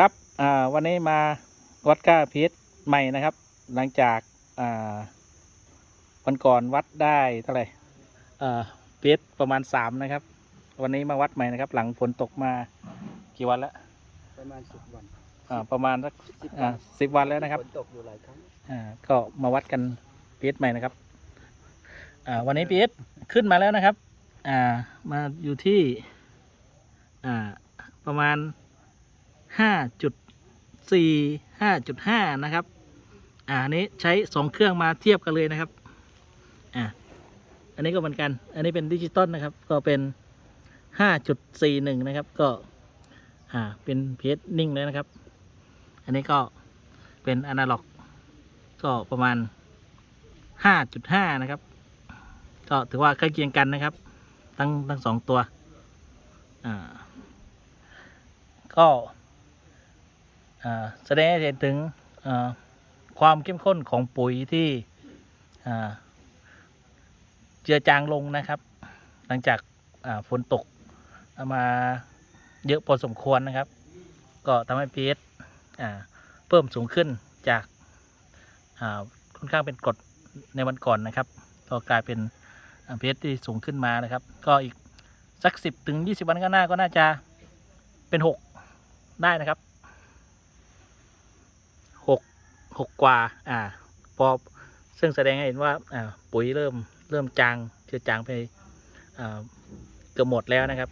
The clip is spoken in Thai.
ครับอ่าวันนี้มาวัดก้าเพชรใหม่นะครับ หลังจากอ่าวันก่อนวัดได้เท่าไหร่อ่าเพชรประมาณสามนะครับ วันนี้มาวัดใหม่นะครับ หลังฝนตกมากี่วันแล้วประมาณสิบวันอ่าประมาณสักสิบอ่าสิบวันแล้วนะครับฝนตกอยู่หลายครั้งอ่าก็มาวัดกันเพชรใหม่นะครับอ่าวันนี้เพชรขึ้นมาแล้วนะครับอ่ามาอยู่ที่อ่าประมาณ ห้าจุดสี่ห้าจุดห้านะครับ อ่าอันนี้ใช้สองเครื่องมาเทียบกันเลยนะครับ อ่าอันนี้ก็เหมือนกัน อันนี้เป็นดิจิตอลนะครับ ก็เป็นห้าจุดสี่หนึ่งนะครับ ก็ อ่า เป็นเพจนิ่งเลยนะครับ อันนี้ก็เป็นอนาล็อก ก็ประมาณห้าจุดห้านะครับ ก็ถือว่าใกล้เคียงกันนะครับ ทั้งทั้งสองตัว อ่า ก็ แสดงให้เห็นถึงความเข้มข้นของปุ๋ยที่เจือจางลงนะครับ หลังจากฝนตกมาเยอะพอสมควรนะครับ ก็ทำให้ pH เพิ่มสูงขึ้นจากาค่อนข้างเป็นกรดในวันก่อนนะครับก็กลายเป็น pH ที่สูงขึ้นมานะครับ ก็อีกสักสิบถึงยี่สิบวันข้างหน้าก็น่าจะเป็นหกได้นะครับหก หกกว่า อ่า พอซึ่งแสดงให้เห็นว่าอ่าปุ๋ยเริ่มเริ่มจางเจือจางไปอ่าเกือบหมดแล้วนะครับ